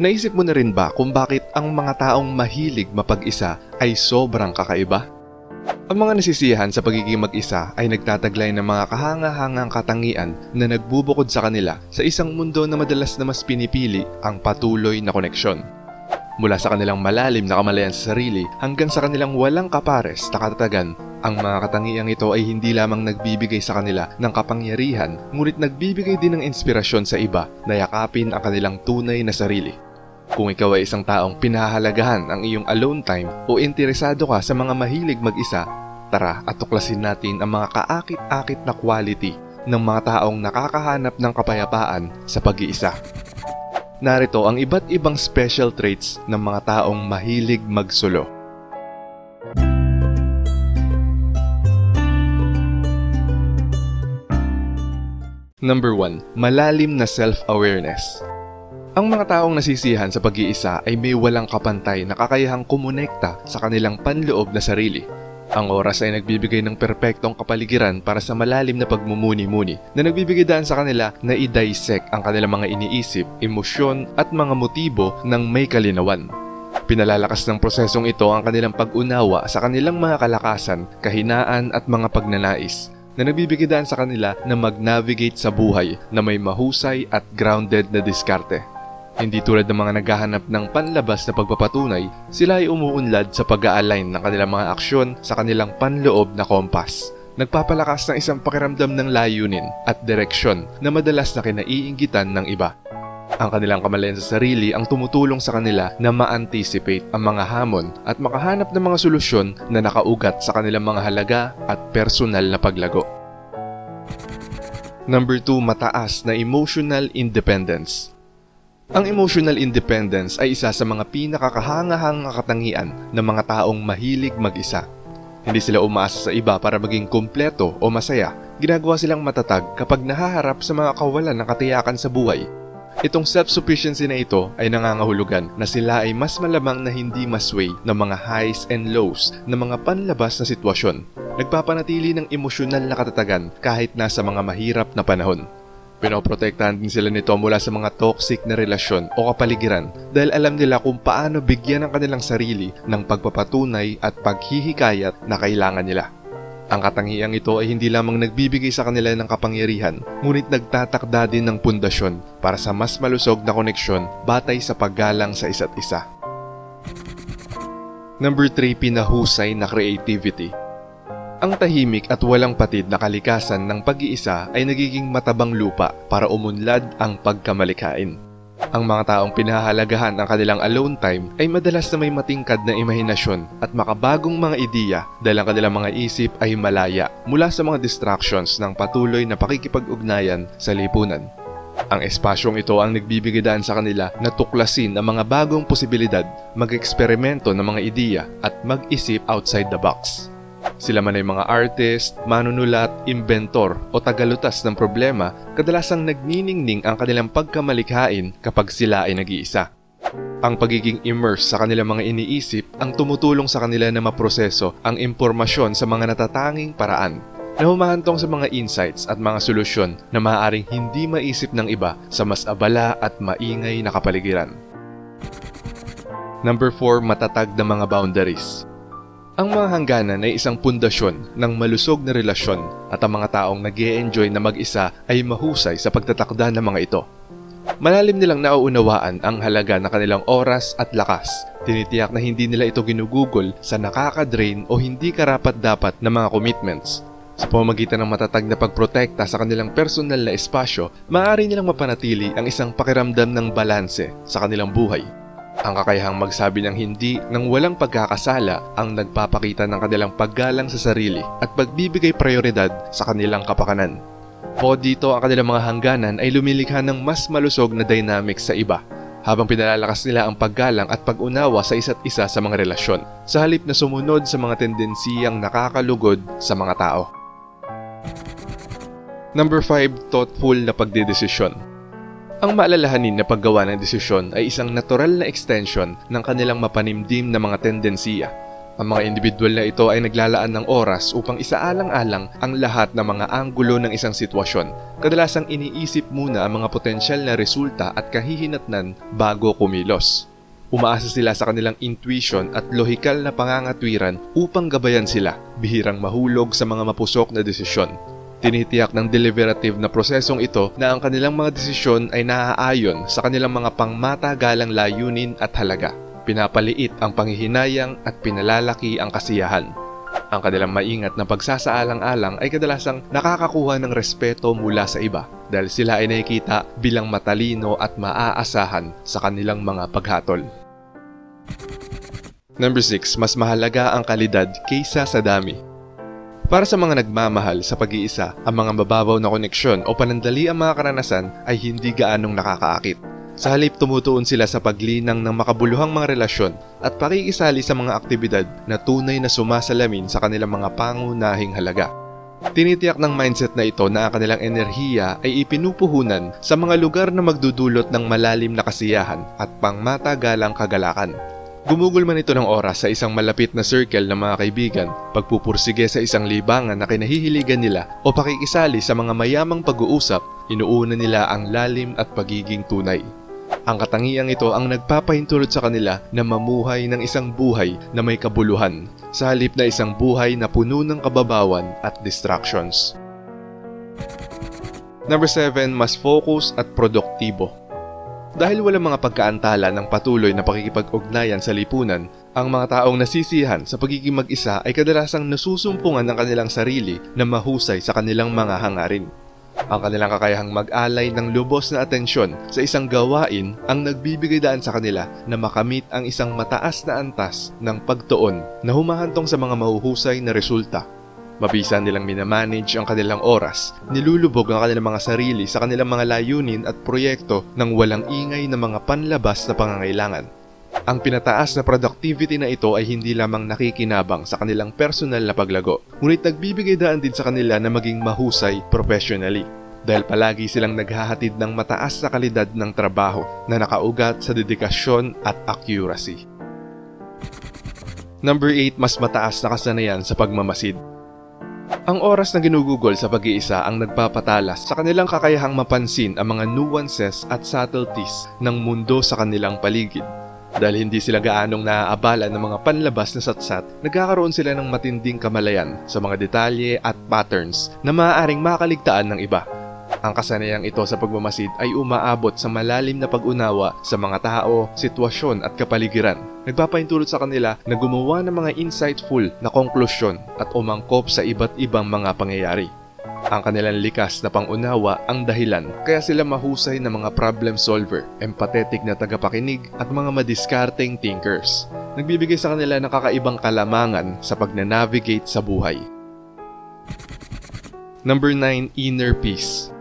Naisip mo na rin ba kung bakit ang mga taong mahilig mapag-isa ay sobrang kakaiba? Ang mga nasisiyahan sa pagiging mag-isa ay nagtataglay ng mga kahanga-hangang katangian na nagbubukod sa kanila sa isang mundo na madalas na mas pinipili ang patuloy na koneksyon. Mula sa kanilang malalim na kamalayan sa sarili hanggang sa kanilang walang kapares na katatagan, ang mga katangiang ito ay hindi lamang nagbibigay sa kanila ng kapangyarihan, ngunit nagbibigay din ng inspirasyon sa iba na yakapin ang kanilang tunay na sarili. Kung ikaw ay isang taong pinahahalagahan ang iyong alone time o interesado ka sa mga mahilig mag-isa, tara at tuklasin natin ang mga kaakit-akit na quality ng mga taong nakakahanap ng kapayapaan sa pag-iisa. Narito ang iba't ibang special traits ng mga taong mahilig magsolo. Number 1. Malalim na self-awareness. Ang mga taong nasisihan sa pag-iisa ay may walang kapantay na kakayahang kumonekta sa kanilang panloob na sarili. Ang oras ay nagbibigay ng perpektong kapaligiran para sa malalim na pagmumuni-muni na nagbibigay daan sa kanila na i-dissect ang kanilang mga iniisip, emosyon at mga motibo ng may kalinawan. Pinalalakas ng prosesong ito ang kanilang pag-unawa sa kanilang mga kalakasan, kahinaan at mga pagnanais na nagbibigay daan sa kanila na mag-navigate sa buhay na may mahusay at grounded na diskarte. Hindi tulad ng mga naghahanap ng panlabas na pagpapatunay, sila ay umuunlad sa pag-a-align ng kanilang mga aksyon sa kanilang panloob na kompas. Nagpapalakas ng isang pakiramdam ng layunin at direksyon na madalas na kinaiinggitan ng iba. Ang kanilang kamalayan sa sarili ang tumutulong sa kanila na ma-anticipate ang mga hamon at makahanap ng mga solusyon na nakaugat sa kanilang mga halaga at personal na paglago. Number 2, mataas na emotional independence. Ang emotional independence ay isa sa mga pinakakahanga-hanga katangian ng mga taong mahilig mag-isa. Hindi sila umaasa sa iba para maging kumpleto o masaya. Ginagawa silang matatag kapag nahaharap sa mga kawalan ng katiyakan sa buhay. Itong self-sufficiency na ito ay nangangahulugan na sila ay mas malamang na hindi masway ng mga highs and lows ng mga panlabas na sitwasyon. Nagpapanatili ng emosyonal na katatagan kahit nasa mga mahirap na panahon. Pinoprotektahan din sila nito mula sa mga toxic na relasyon o kapaligiran dahil alam nila kung paano bigyan ang kanilang sarili ng pagpapatunay at paghihikayat na kailangan nila. Ang katangiang ito ay hindi lamang nagbibigay sa kanila ng kapangyarihan, ngunit nagtatakda din ng pundasyon para sa mas malusog na koneksyon batay sa paggalang sa isa't isa. Number 3, pinahusay na creativity. Ang tahimik at walang patid na kalikasan ng pag-iisa ay nagiging matabang lupa para umunlad ang pagkamalikain. Ang mga taong pinahahalagahan ang kanilang alone time ay madalas na may matingkad na imahinasyon at makabagong mga ideya dahil ang kanilang mga isip ay malaya mula sa mga distractions ng patuloy na pakikipag-ugnayan sa lipunan. Ang espasyong ito ang nagbibigay daan sa kanila na tuklasin ang mga bagong posibilidad, mag-eksperimento ng mga ideya at mag-isip outside the box. Sila man ay mga artist, manunulat, inventor o tagalutas ng problema, kadalasang nagniningning ang kanilang pagkamalikhain kapag sila ay nag-iisa. Ang pagiging immersed sa kanilang mga iniisip ang tumutulong sa kanila na maproseso ang impormasyon sa mga natatanging paraan na humahantong sa mga insights at mga solusyon na maaaring hindi maisip ng iba sa mas abala at maingay na kapaligiran. Number 4, matatag na mga boundaries. Ang mga hangganan ay isang pundasyon ng malusog na relasyon at ang mga taong nag enjoy na mag-isa ay mahusay sa pagtatakda ng mga ito. Malalim nilang nauunawaan ang halaga ng kanilang oras at lakas. Tinitiyak na hindi nila ito ginugugol sa nakaka-drain o hindi karapat-dapat na mga commitments. Sa pamamagitan ng matatag na pagprotekta sa kanilang personal na espasyo, maaari nilang mapanatili ang isang pakiramdam ng balanse sa kanilang buhay. Ang kakayahang magsabi ng hindi nang walang pagkakasala ang nagpapakita ng kanilang paggalang sa sarili at pagbibigay prioridad sa kanilang kapakanan. Po dito ang kanilang mga hangganan ay lumilikha ng mas malusog na dynamics sa iba habang pinalalakas nila ang paggalang at pag-unawa sa isa't isa sa mga relasyon sa halip na sumunod sa mga tendensiyang nakakalugod sa mga tao. Number 5, thoughtful na pagdedesisyon. Ang maalalahanin na paggawa ng desisyon ay isang natural na extension ng kanilang mapanimdim na mga tendensiya. Ang mga individual na ito ay naglalaan ng oras upang isaalang-alang ang lahat ng mga anggulo ng isang sitwasyon. Kadalasang iniisip muna ang mga potensyal na resulta at kahihinatnan bago kumilos. Umaasa sila sa kanilang intuition at lohikal na pangangatwiran upang gabayan sila, bihirang mahulog sa mga mapusok na desisyon. Tinitiyak ng deliberative na prosesong ito na ang kanilang mga desisyon ay naaayon sa kanilang mga pangmatagalang layunin at halaga. Pinapaliit ang panghihinayang at pinalalaki ang kasiyahan. Ang kanilang maingat na pagsasaalang-alang ay kadalasang nakakakuha ng respeto mula sa iba dahil sila ay nakikita bilang matalino at maaasahan sa kanilang mga paghatol. Number 6, mas mahalaga ang kalidad kaysa sa dami. Para sa mga nagmamahal sa pag-iisa, ang mga mababaw na koneksyon o panandali ang mga karanasan ay hindi gaanong nakakaakit. Sa halip tumutuon sila sa paglinang ng makabuluhang mga relasyon at pakikisali sa mga aktibidad na tunay na sumasalamin sa kanilang mga pangunahing halaga. Tinitiyak ng mindset na ito na ang kanilang enerhiya ay ipinupuhunan sa mga lugar na magdudulot ng malalim na kasiyahan at pangmatagalang kagalakan. Gumugol man ito ng oras sa isang malapit na circle ng mga kaibigan, pagpupursige sa isang libangan na kinahihiligan nila o pakikisali sa mga mayamang pag-uusap, inuuna nila ang lalim at pagiging tunay. Ang katangiang ito ang nagpapahintulot sa kanila na mamuhay ng isang buhay na may kabuluhan, sa halip na isang buhay na puno ng kababawan at distractions. Number 7, mas focus at produktibo. Dahil walang mga pagkaantala ng patuloy na pakikipag-ugnayan sa lipunan, ang mga taong nasisihan sa pagiging mag-isa ay kadalasang nasusumpungan ng kanilang sarili na mahusay sa kanilang mga hangarin. Ang kanilang kakayahang mag-alay ng lubos na atensyon sa isang gawain ang nagbibigay daan sa kanila na makamit ang isang mataas na antas ng pagtuon na humahantong sa mga mahuhusay na resulta. Mabisa nilang minamanage ang kanilang oras, nilulubog ang kanilang mga sarili sa kanilang mga layunin at proyekto ng walang ingay na mga panlabas na pangangailangan. Ang pinataas na productivity na ito ay hindi lamang nakikinabang sa kanilang personal na paglago, ngunit nagbibigay daan din sa kanila na maging mahusay professionally. Dahil palagi silang naghahatid ng mataas na kalidad ng trabaho na nakaugat sa dedikasyon at accuracy. Number 8, mas mataas na kasanayan sa pagmamasid. Ang oras na ginugugol sa pag-iisa ang nagpapatalas sa kanilang kakayahang mapansin ang mga nuances at subtleties ng mundo sa kanilang paligid. Dahil hindi sila gaanong naaabala ng mga panlabas na satsat, nagkakaroon sila ng matinding kamalayan sa mga detalye at patterns na maaaring makaligtaan ng iba. Ang kasanayang ito sa pagmamasid ay umaabot sa malalim na pag-unawa sa mga tao, sitwasyon at kapaligiran. Nagpapahintulot sa kanila na gumawa ng mga insightful na konklusyon at umangkop sa iba't ibang mga pangyayari. Ang kanilang likas na pangunawa ang dahilan kaya sila mahusay na mga problem solver, empathetic na tagapakinig at mga madiskarteng thinkers. Nagbibigay sa kanila ng kakaibang kalamangan sa pagnanavigate sa buhay. Number 9, Inner Peace.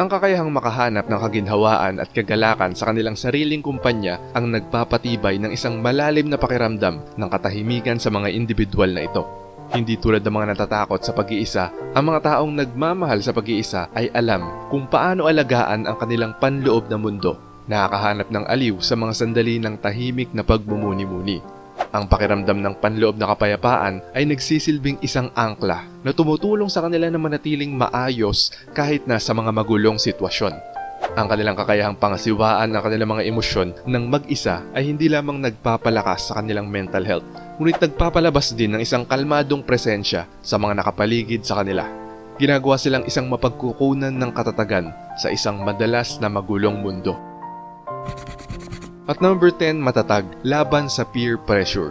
Ang kakayahang makahanap ng kaginhawaan at kagalakan sa kanilang sariling kumpanya ang nagpapatibay ng isang malalim na pakiramdam ng katahimikan sa mga individual na ito. Hindi tulad ng mga natatakot sa pag-iisa, ang mga taong nagmamahal sa pag-iisa ay alam kung paano alagaan ang kanilang panloob na mundo. Nakakahanap ng aliw sa mga sandali ng tahimik na pagmumuni-muni. Ang pakiramdam ng panloob na kapayapaan ay nagsisilbing isang angkla na tumutulong sa kanila na manatiling maayos kahit na sa mga magulong sitwasyon. Ang kanilang kakayahang pangasiwaan ng kanilang mga emosyon ng mag-isa ay hindi lamang nagpapalakas sa kanilang mental health, ngunit nagpapalabas din ng isang kalmadong presensya sa mga nakapaligid sa kanila. Ginagawa silang isang mapagkukunan ng katatagan sa isang madalas na magulong mundo. At number 10, matatag, laban sa peer pressure.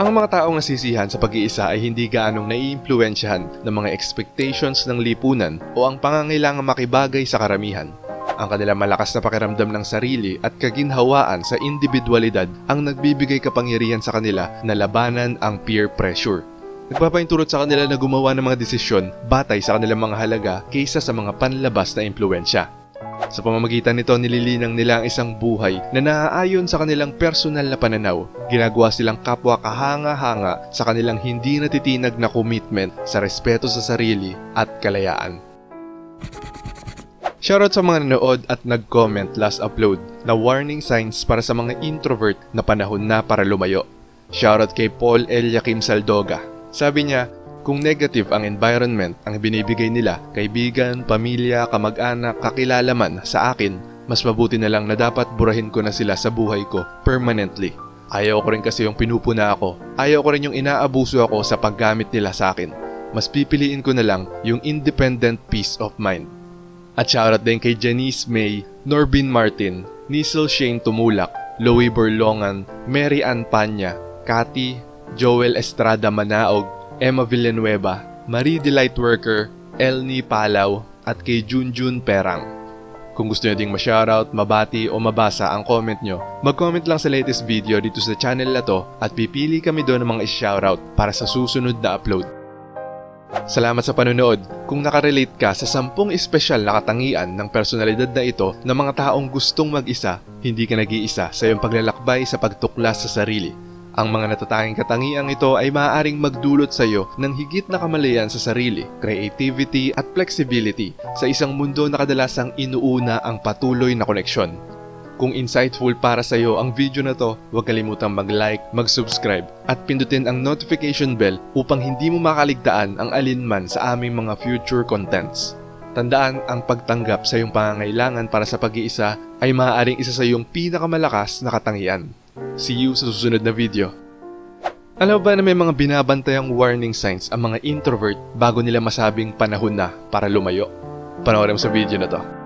Ang mga taong nasisihan sa pag-iisa ay hindi gaanong naiimpluensyahan ng mga expectations ng lipunan o ang pangangailangan makibagay sa karamihan. Ang kanilang malakas na pakiramdam ng sarili at kaginhawaan sa individualidad ang nagbibigay kapangyarihan sa kanila na labanan ang peer pressure. Nagpapaintulot sa kanila na gumawa ng mga desisyon batay sa kanilang mga halaga kaysa sa mga panlabas na impluensya. Sa pamamagitan nito, nililinang nila ang isang buhay na naaayon sa kanilang personal na pananaw. Ginagawa silang kapwa kahanga-hanga sa kanilang hindi natitinag na commitment sa respeto sa sarili at kalayaan. Shoutout sa mga nanood at nag-comment last upload na warning signs para sa mga introvert na panahon na para lumayo. Shoutout kay Paul Eliakim Saldoga. Sabi niya, kung negative ang environment ang binibigay nila, kaibigan, pamilya, kamag-anak, kakilala man sa akin, mas mabuti na lang na dapat burahin ko na sila sa buhay ko permanently. Ayaw ko rin kasi yung pinupuna ako. Ayaw ko rin yung inaabuso ako sa paggamit nila sa akin. Mas pipiliin ko na lang yung independent peace of mind. At shoutout din kay Janice May, Norbin Martin, Nisel Shane Tumulak, Louie Borlongan, Mary Ann Panya, Cathy, Joel Estrada Manaog, Emma Villanueva, Marie Delight Worker, Elni Palaw, at kay Junjun Perang. Kung gusto nyo ding ma-shoutout, mabati o mabasa ang comment nyo, mag-comment lang sa latest video dito sa channel na to at pipili kami doon ng mga i-shoutout para sa susunod na upload. Salamat sa panonood. Kung nakarelate ka sa sampung espesyal na katangian ng personalidad na ito ng mga taong gustong mag-isa, hindi ka nag-iisa sa iyong paglalakbay sa pagtuklas sa sarili. Ang mga natatanging katangiang ito ay maaaring magdulot sa iyo ng higit na kamalayan sa sarili, creativity at flexibility sa isang mundo na kadalasang inuuna ang patuloy na koneksyon. Kung insightful para sa iyo ang video na to, huwag kalimutang mag-like, mag-subscribe at pindutin ang notification bell upang hindi mo makaligtaan ang alinman sa aming mga future contents. Tandaan ang pagtanggap sa iyong pangangailangan para sa pag-iisa ay maaaring isa sa iyong pinakamalakas na katangian. See you sa susunod na video. Alam ba na may mga binabantayang warning signs ang mga introvert bago nila masabing panahon na para lumayo? Panoorin mo sa video na to.